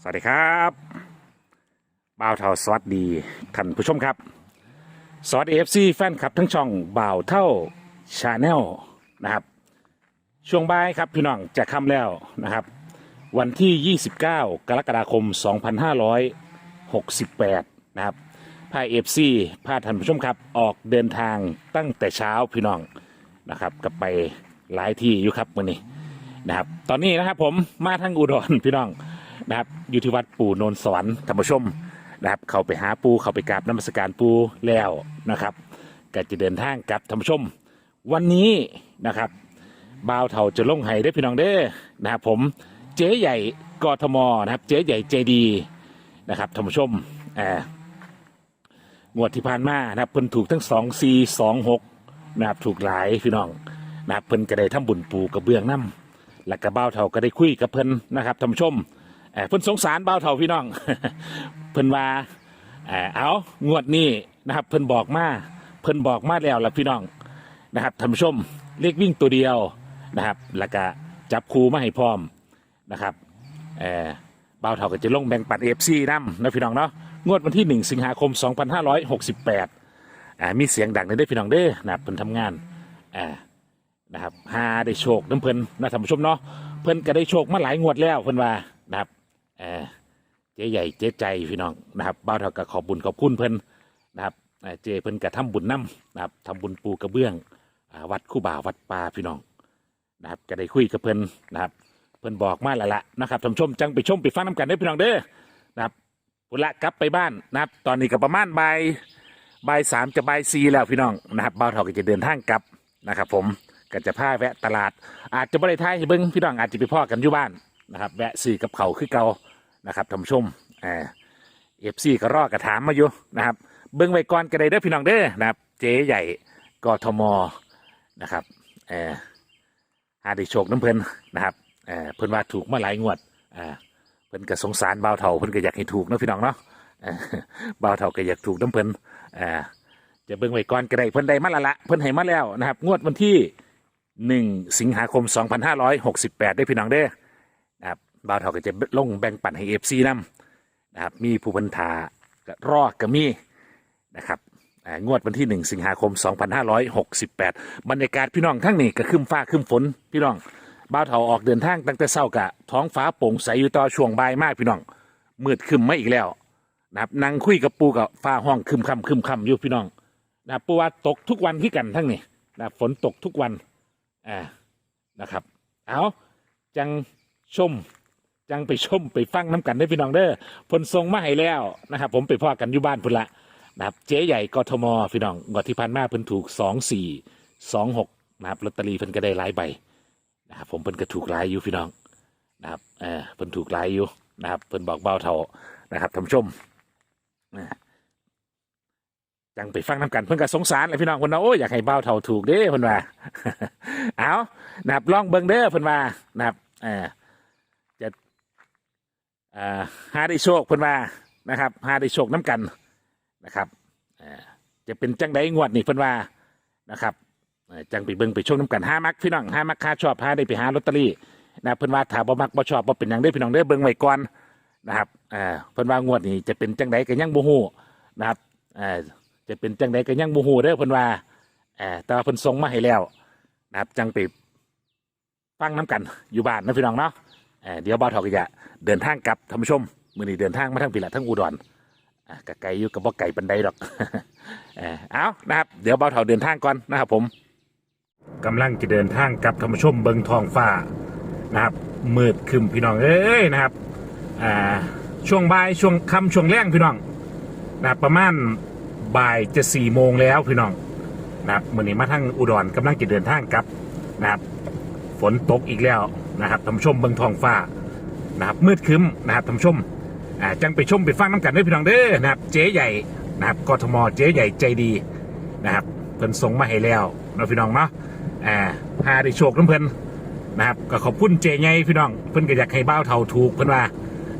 สวัสดีครับบ่าวเท่าสวัสดีท่านผู้ชมครับ สวัสดีเอฟซีแฟนคลับทั้งช่องบ่าวเท่าชาแนลนะครับ ช่วงบ่ายครับพี่น้องจะค่ำแล้วนะครับ วันที่ 29 กรกฎาคม 2568 นะครับพาเอฟซีพาท่านผู้ชมครับออกเดินทางตั้งแต่เช้าพี่น้องนะครับก็ไปหลายที่อยู่ครับวันนี้นะครับ ตอนนี้นะครับผมมาทางอุดรพี่น้อง นะครับอยู่ที่วัดปู่โนนสวรรค์ธรรมชมนะครับ เข้าไปหาปูเข้าไปกราบน้ำมศการปูแล้วนะครับก็จะเดินทางกลับธรรมชม วันนี้นะครับบ่าวเถาจะลงไห้ได้พี่น้องเด้อนะครับผมเจ๊ใหญ่กทมนะครับ เจ๊ใหญ่เจดีนะครับธรรมชมอ่างวดที่ผ่านมานะครับเพิ่นถูกทั้งสองซีสองหกนะครับถูกหลายพี่น้องนะครับเพิ่นก็ได้ทำบุญปูกระเบื้องน้ำและกระเบ้าเท่าก็ได้คุยกับเพิ่นนะครับท่านผู้ชม เอ่อเพิ่นสงสารเบ้าเท่าพี่น้อง เพิ่นว่าเอางวดนี้นะครับ เพิ่นบอกมาเพิ่นบอกมาแล้วล่ะพี่น้องนะครับท่านผู้ชมเลขวิ่งตัวเดียวนะครับแล้วก็จับคูมาให้พร้อมนะครับเออเบ้าเท่าก็จะลงแบ่งปันเอฟซีนำนะพี่น้องเนาะงวดวันที่ 1 สิงหาคม 2568อ่ามีเสียงดังเลยเด้พี่น้องเด้อนะครับเพิ่นทำงานนะครับหาได้โชคน้ำเพิ่นนะท่านผู้ชมเนาะเพิ่นก็ได้โชคมาหลายงวดแล้วเพิ่นว่านะครับ เออเจ๊ใหญ่เจ๊ใจพี่น้องนะครับบ้าวเท่ากับขอบบุญขอบคุณเพิ่นนะครับเอ่อเจเพิ่นก็ทำบุญน้ำนะครับทำบุญปูกระเบื้องอาวัดคู่บ่าววัดป่าพี่น้องนะครับก็ได้คุยกับเพิ่นนะครับ เพิ่นบอกมาแล้วละนะครับท่านผู้ชมจังไปชมไปฟังน้ำกันได้อพี่น้องเด้อนะครับพุนละกลับไปบ้านนะครับ ตอนนี้ก็ประมาณบ่ายบ่ายสามจะบ่ายสี่แล้วพี่น้องนะครับบ้าวเท่าก็จะเดินทางกลับนะครับผมก็จะพาแวะตลาด อาจจะไม่ได้ท้ายให้เบิ้งพี่น้องอาจจะไปพ่อกันอยู่บ้านนะครับ แวะซื้อกับเขาวคือเก่า นะครับท่านผู้ชมเอฟซีก็รอกระถามมาอยู่นะครับ เบิ้งไว้ก่อนก็ได้เด้อพี่น้องเด้อนะครับ เจ๊ใหญ่กทมนะครับเออหาได้โชคน้ำเพลินนะครับเออเพิ่นว่าถูกมาหลายงวดอ่าเพิ่นก็สงสารบ่าวเฒ่าเพิ่นก็อยากให้ถูกเนาะพี่น้องเนาะเออบ่าวเฒ่าก็อยากถูกน้ำเพลินอ่าจะเบิ่งไว้ก่อนก็ได้เพิ่นได้มาและละเพิ่นให้มาแล้วนะครับ งวดวันที่หนึ่งสิงหาคม 2568ได้พี่น้องเด้อนะครับ บ่าวเท่าก็จะลงแบ่งปันให้เอฟซีนำนะครับมีผู้พันธารอก็มีนะครับงวดวันที่ 1 สิงหาคม 2568 บรรยากาศพี่น้องทั้งนี้ก็ขึ้นฟ้าขึ้นฝนพี่น้องบ่าวเท่าออกเดินทางตั้งแต่เช้ากะท้องฟ้าโปร่งใสอยู่ต่อช่วงบ่ายมากพี่น้องมืดขึ้นมาอีกแล้วนะครับนั่งคุยกับปูกับฟ้าห้องคึมคำคึมคำอยู่พี่น้องนะปูว่าตกทุกวันที่กันทั้งนี้นะฝนตกทุกวันอ่านะครับ เอาจังชม จังไปชมไปฟังน้ำกันได้พี่น้องเด้อเพนทรงมาให้แล้วนะครับ ผมไปพ่อกันอยู่บ้านพุ่นละนะครับเจ๊ใหญ่กทมพี่น้องงวดที่พันมาเพิ่นถูกสองสี่สองหกนะครับลอตเตอรี่เพิ่นก็ได้หลายใบนะครับผมเพิ่นก็ถูกหลายอยู่พี่น้องนะครับเออเพิ่นถูกหลายอยู่นะครับเพิ่นบอกเบาเท่านะครับท่านผู้ชมจังไปฟังน้ำกันเพิ่นก็สงสารเลยพี่น้องเพิ่นว่าโอ้ยอยากให้เบาเท่าถูกเด้เพิ่นว่าเอานะครับลองเบิ่งเด้อเพิ่นว่านะครับเออ อ่าหาได้โชคเพิ่นว่านะครับหาได้โชคน้ำกันนะครับอ่อจะเป็นจังไดงวดนี่เพิ่นว่านะครับเอ่อจังไปเบิ่งไปโชคน้ำกันห้ามักพี่น้องห้ามักค่าชอบห้าได้ไปหาลอตเตอรี่นะเพิ่นว่าถ้าบ่มักบ่ชอบบ่เป็นหยังได้อพี่น้องเด้อเบิ่งไว้ก่อนนะครับเอ่อเพิ่นว่างวดนี้จะเป็นจังไดก็ยังบ่ฮู้นะครับอ่อจะเป็นจังไดก็ยังบ่ฮู้เด้อเพิ่นว่าอ่อแต่ว่าเพิ่นส่งมาให้แล้วนะครับจังไป ฟังน้ำกันอยู่บ้านนะพี่น้องเนาะ อ่อเดี๋ยวบ่าวทอกจะเดินทางกลับท่านผู้ชมมือนี้เดินทางมาทั้งปีละทั้งอุดรอะกะไก่อยู่กับบ่ไก่ปันไดดอกเออเอานะครับเดี๋ยวบ่าวทอกเดินทางก่อนนะครับผมกำลังจะเดินทางกลับท่านผู้ชมเบิงทองฟ้านะครับมืดครึมพี่น้องเอ้ยนะครับอ่าช่วงบ่ายช่วงค่ำช่วงแรงพี่น้องนะครับประมาณบ่ายจะสี่โมงแล้วพี่น้องนะครับมื่อนี้มาทางอุดรกำลังจะเดินทางกลับนะครับฝนตกอีกแล้ว นะครับท่านผู้ชมเบิงทองฟ้านะครับมืดครึ้มนะครับท่านผู้ชมอ่าจังไปชมไปฟังน้ำกันด้วยพี่น้องเด้อนะครับเจ๊ใหญ่นะครับกทมเจ๊ใหญ่ใจดีนะครับเพิ่นส่งมาให้แล้วนะพี่น้องเนาะอ่าหาได้โชคน้ำเพิ่นนะครับก็ขอบคุณเจ๊ใหญ่พี่น้องเพิ่นก็อยากให้บ้าวเท่าถูกเพิ่นว่า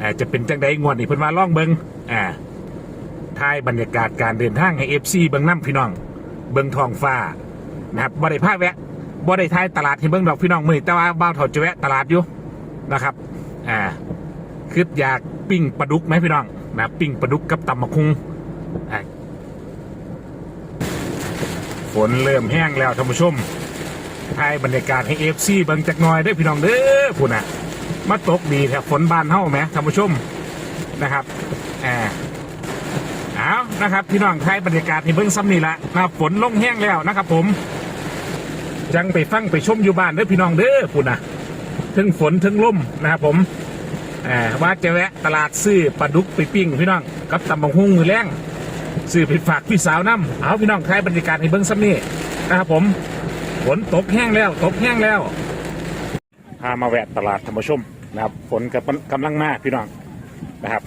อ่าจะเป็นจังใดงวดนี้เพิ่นว่าล่องเบิงอ่าถ่ายบรรยากาศการเดินทางให้ FC เบิงน้ำพี่น้อง เบิงทองฟ้านะครับบ่ได้พาแวะ บ่ได้ทายตลาดให้เบิ่งดอกพี่น้องมือแต่ว่าบ่าวเฒ่าจะแวะตลาดอยู่นะครับ อ่าคืออยากปิ้งปลาดุกไหมพี่น้องนะปิ้งปลาดุกกับตำมะคุงอะฝนเริ่มแห้งแล้วท่านผู้ชมถ่ายบรรยากาศให้เอฟซีเบิ่งจักหน่อยเด้อพี่น้องเด้อพุ่นน่ะมาตกดีแถวฝนบานเฮ้าไหมท่านผู้ชมนะครับแอบเอานะครับ พี่น้องถ่ายบรรยากาศให้เบิ่งซ้ำนี่ละนะครับฝนลงแห้งแล้วนะครับผม จังไปฟังไปชมอยู่บ้านเด้อพี่น้องเด้อพุ่นน่ะถึงฝนถึงลมนะครับผมว่าจะแวะตลาดซื้อปลาดุกไปปิ้งพี่น้อง กับตำบังหุ่งมือแรงซื้อไปฝากพี่สาวน้ำเอาพี่น้องใครบรรยากาศให้เบิ้งซ้ำนี่นะครับผมฝนตกแห้งแล้วตกแห้งแล้วพามาแวะตลาดธรรมชมนะครับฝนกำกำลังมากพี่น้องนะครับ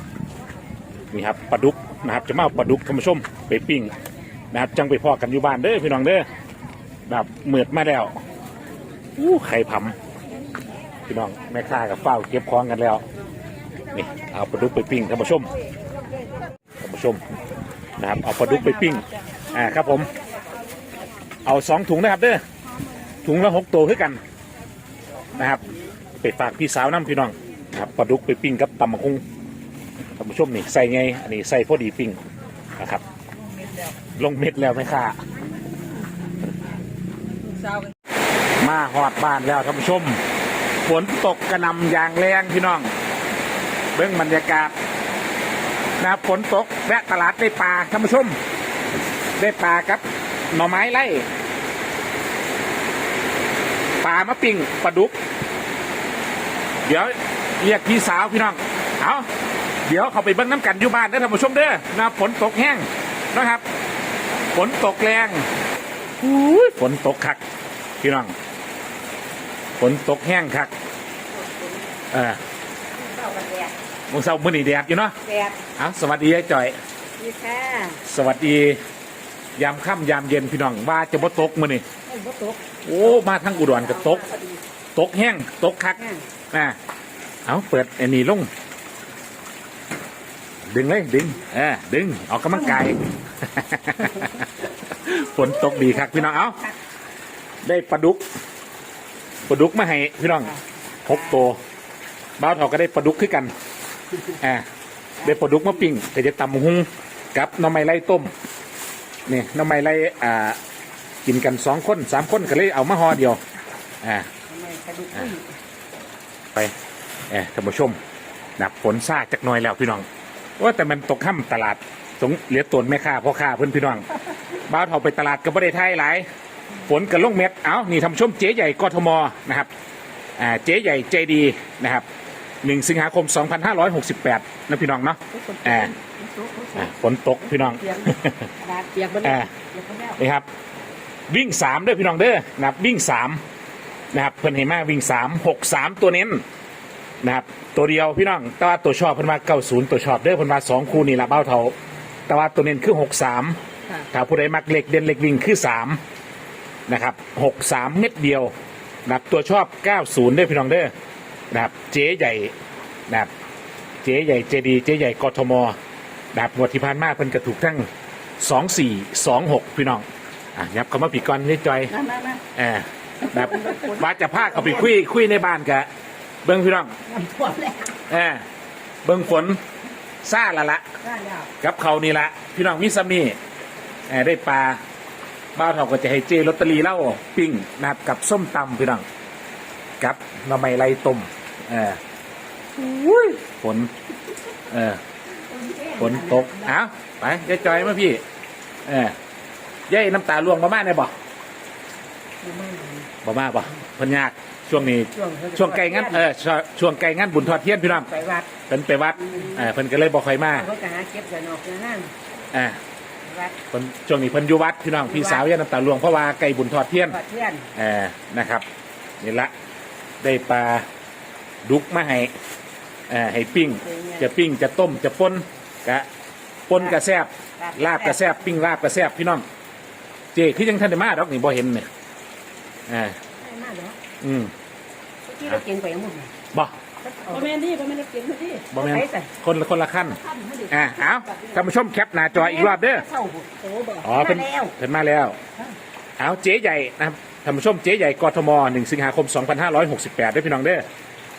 นี่ครับปลาดุกนะครับจะมาเอาปลาดุกธรรมชมไปปิ้งนะครับจังไปพอกันอยู่บ้านเด้อพี่น้องเด้อ แบบเหมือดมาแล้วอู้ไข่ผำพี่น้องแม่ค้ากับเฝ้าเก็บของกันแล้ว นี่ เอาปลาดุกไปปิ้งท่านผู้ชมท่านผู้ชมนะครับเอาปลาดุกไปปิ้งอ่าครับผม เอาสองถุงนะครับเด้อถุงละหกตัวคือกันนะครับไปฝากพี่สาวน้ำพี่น้องนะครับปลาดุกไปปิ้งกับตำมะคุงท่านผู้ชมนี่ใส่ไงอันนี้ใส่พอดีปิ้งนะครับ ลงเม็ดแล้วแม่ค้ามาหอดบ้านแล้วท่านผู้ชม ฝนตกกระนำอย่างแรงพี่น้อง เบื้องบรรยากาศนะครับฝนตกแวะตลาดได้ปลาท่านผู้ชม ได้ปลาครับ หน่อไม้ไล่ปลามะปิ่งปลาดุก เดี๋ยวเรียกพี่สาวพี่น้องเอาเดี๋ยวเขาไปเบิ้งน้ำกันอยู่บ้านได้ท่านผู้ชมเด้อนะฝนตกแห้งนะครับ ฝนตกแรงอุ้ยฝนตกคัก พี่น้องฝนตกแห้งคักเออเข้ากันแดดมงเสาร์มื้อนี้แดดอยู่เนาะแดดเอาสวัสดียายจ่อยนี่ค่ะสวัสดี ยามค่ำยามเย็นพี่น้องว่าจะบ่ตกมื้อนี้ไอ้บ่ตกโอ้มาทางอุดรก็ตกพอดีตกแห้งตกคักแห้งอ่าเอาเปิดไอ้นี่ลงดึงเลยดึงเออดึงออกกำลังกายฝนตกดีครับพี่น้องเอา ได้ปลาดุกปลาดุกมาให้พี่น้องหกตัวบ้าวเถาก็ได้ปลาดุกขึ้นกันอ่าได้ปลาดุกมาปิ้งแต่จะตำหุงกับหน้ำไม้ไล่ต้มนี่หน้ำไม้ไล่อ่ากินกันสองคนสามคนก็เลยเอามาห่อเดียวอ่าทำไมกระดูกขึ้นไปเออท่านผู้ชมนับฝนซาจักหน่อยแล้วพี่น้องว่าแต่มันตกค่ำตลาดสงเหลือตนแม่ค้าพ่อค้าเพื่อนพี่น้องบ้าวเถาไปตลาดก็บ่ได้ไทยหลาย ฝนกับลงเม็ดเอ้านี่ทำชมเจ๊ใหญ่กทมนะครับอ่าเจ๊ใหญ่ใจดีนะครับหนึ่งสิงหาคม 2568นะพี่น้องเนาะอ่าอ่าฝนตกพี่น้อง เปียกดาดเปียกบนอ่า เปียกบนแล้วนี่ครับวิ่งสามด้วยพี่น้องเด้อนะครับวิ่งสามนะครับเพิ่นเห็นมาวิ่งสามหกสามตัวเน้นนะครับตัวเดียวพี่น้องแต่ว่าตัวชอบเพิ่นมาเก้าศูนย์ตัวชอบเด้อเพิ่นมาสองคู่นี่ละเบ้าเท่าแต่ว่าตัวเน้นคือหกสามค่ะถ้าผู้ใดมักเล็กเด่นเล็กวิ่งคือสาม นะครับหกสามเม็ดเดียวนะครับตัวชอบเก้าศูนย์ด้อพี่น้องเด้อนะครับเจ๊ใหญ่นะครับเจ๊ใหญ่เจดีเจ๊ใหญ่กทมนะครับงวดที่ผ่านมาเพิ่นกระถูกทั้งสองสี่สองหกพี่น้องอะยับเขามาปีก่อนนี่จอยมามามาแอบแบบว่าจะพาเขาไปคุยคุยในบ้านกะเบิ้งพี่น้องน้ำท่วมแล้วแอบเบิ้งฝนซ่าละละได้แล้ว กับเขานี่ละพี่น้องมิสามีแอบได้ปลา บ้าวเถาก็จะให้เจลอตเตอรี่เหล้าปิ้งนะครับกับส้มตำพี่น้องกับหน่อไม้ไรต้มเอออุ้ยฝนเออฝนตกเอ้าไปยายจอยมาพี่ เออยายน้ำตาล่วงมาม่าได้บ่บ่มาบ่เพิ่นยากช่วงนี้ช่วงช่วงไกลงั้นเออช่วงช่วงไกลงั้นบุญทอดเทียนพี่น้องไปวัดเพิ่นไปวัดเออเพิ่นก็เลยบ่ค่อยมาเขาจะหาเก็บใส่นอกในห้างอ่า วัดเพิ่นช่วงนี้เพิ่นอยู่วัดพี่น้องพี่สาวย่าน้ำตาหลวงเพราะว่าไก่บุญทอดเทียนวัดเทียนเออนะครับนี่ละได้ปลาดุกมาให้เออให้ปิ้ง จะปิ้งจะต้มจะป่นกะป่นกระแซบลาบกระแซบปิ้งลาบกระแซบพี่น้อง เจคือยังทันได้มาดอกนี่บ่เห็นเนี่ยอ่าได้มากเหรออืมเมื่อกี้เรากินไปยังหมดเลยบ่ บ่แม่นดิบ่แม่นได้กินมาดิบ่แม่นไปใส่คนละคนละขั้นท่านมาดิอ่าเอาท่านผู้ชมแคปหน้าจออีกรอบเด้อเศร้าบุโอ้บ่อ๋อเพิ่นมาแล้วเพิ่นมาแล้วเอาเจ๊ใหญ่นะครับท่านผู้ชมเจ๊ใหญ่กทม1สิงหาคม 2568ด้วยพี่น้องเด้อ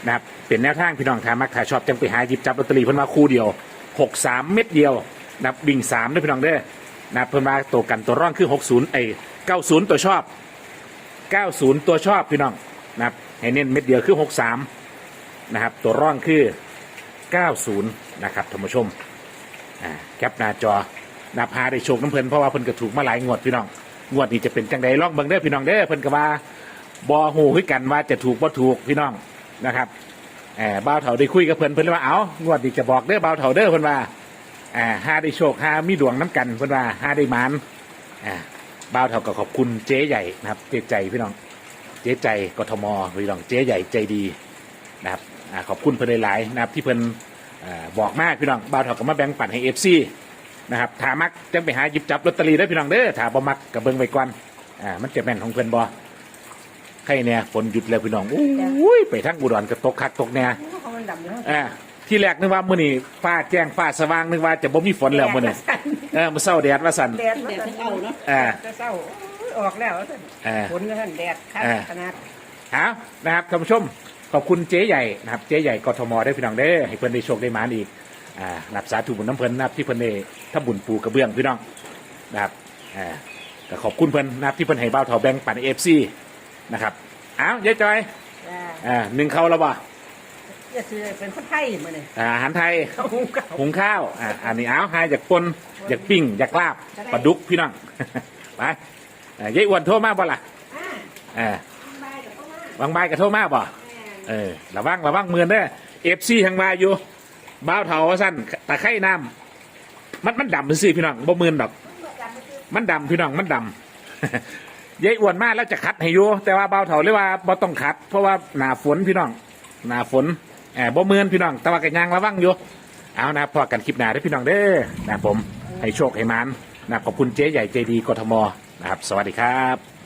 นะครับเป็นแนวทางพี่น้องทามักถ่ายชอบจังไปหาหยิบจับลอตเตอรี่เพิ่นมาคู่เดียวหกสามเม็ดเดียวนะครับบิ่งสามด้วยพี่น้องเด้อนะครับเพิ่นมาตัวกันตัวร่องคือหกศูนย์ไอ้เก้าศูนย์ตัวชอบเก้าศูนย์ตัวชอบพี่น้องนะครับให้เน้นเม็ดเดียวคือหกสาม นะครับ ตัวร่องคือเก้าศูนะครับท่านผู้ชมอ่าแคปหน้าจอนับหาได้โชคน้ำเพลินเพราะว่าเพิ่นก็ถูกมาหลายงวดพี่น้อง งวดนี้จะเป็นจังใดลองเบิ่งเด้อพี่น้องเด้อเพิ่นก็ว่าบอหูคือกันว่าจะถูกบ่ถูกพี่น้องนะครับแอบบ้าวเถาได้คุยกับเพิ่นเพิ่นเลยว่าเอางวดนี้จะบอกเด้อบ้าวเถาเด้อเพิ่นว่าแอบหาได้โชคหามีดวงน้ำกันเพิ่นว่าหาได้หมานอ่าบ้าวเถาก็ขอบคุณเจ๊ใหญ่นะครับเจ๊ใจพี่น้อง เจ๊ใจกทมพี่น้องเจ๊ใหญ่ใจดีนะครับ อ่าขอบคุณเพิ่นหลายๆนะครับที่เพิ่นอ่าบอกมากพี่น้องบ้าวเถาก็มาแบ่งปันให้เอฟซีนะครับถ้ามักจังไปหาหยิบจับลอตเตอรี่ได้อพี่น้องเด้อถ้าบ่มักก็เบิ่งไว้ก่อนอ่ามันจะแม่นของเพิ่นบ่ใครเนี่ยฝนหยุดแล้วพี่น้องอุ้ยไปทั้งอุดรก็ตกคักตกแน่เขามันดำอยู่อ่าที่แรกนึกว่ามื้อนี้ฟ้าแจ้งฟ้าสว่างนึกว่าจะบ่มีฝนแล้วมื้อนี้เออมื้อเช้าแดดว่าสั่นแดดแดดเอาเนาะอ่าจะเศร้าออกแล้วอ่าฝนก็ท่านแดดคัดขนาด เอานะครับท่านผู้ชม ขอบคุณเจ๊ใหญ่นะครับเจ๊ใหญ่กทมได้อพี่น้องเด้อให้เพิ่นได้โชคได้หมานอีกอ่านับสาธุบุญน้ำเพิ่นนับที่เพิ่นได้ทำบุญปูกระเบื้องพี่น้องนะครับอ่าก็ขอบคุณเพิ่นนับที่เพิ่นให้เบ้าเถาแบงปัน FC นะครับเอายายจอยจ้าอ่าหนึ่งเข้าแล้วบ่จะซื้อเป็นคนไทยมาเนี่ยอ่าอาหารไทยเขาหุงข้าวหุงข้าวอ่าอันนี้เอาหายจากปนอยากปิ้งอยากลาบปลาดุกพี่น้องไปอ่ายายอ้วนโทรมาบ่ล่ะอ่าอ่าใบกับพ่อมาบางใบายก็โทรมาบ่ เออระวังระวังเมือนเด้อเอฟซีทางมาอยู่บ้าวเถาสั้นตะไคร่น้ำมันมันดำสิพี่น้องบ่เมือนดอก มันดำพี่น้องมันดำ ยายอ้วนมาแล้วจะคัดให้อยู่แต่ว่าบ้าวเถาเรียกว่าบ่ต้องคัด เพราะว่าหนาฝนพี่น้องหนาฝนแอบบ่เมือนพี่น้อง แต่ว่ากันยังระวังอยู่เอานะพอกันคลิปหน้าได้อพี่น้องเด้อนะผมให้โชคให้มันนะขอบคุณเจ๊ใหญ่ใจดีกทมนะครับ สวัสดีครับ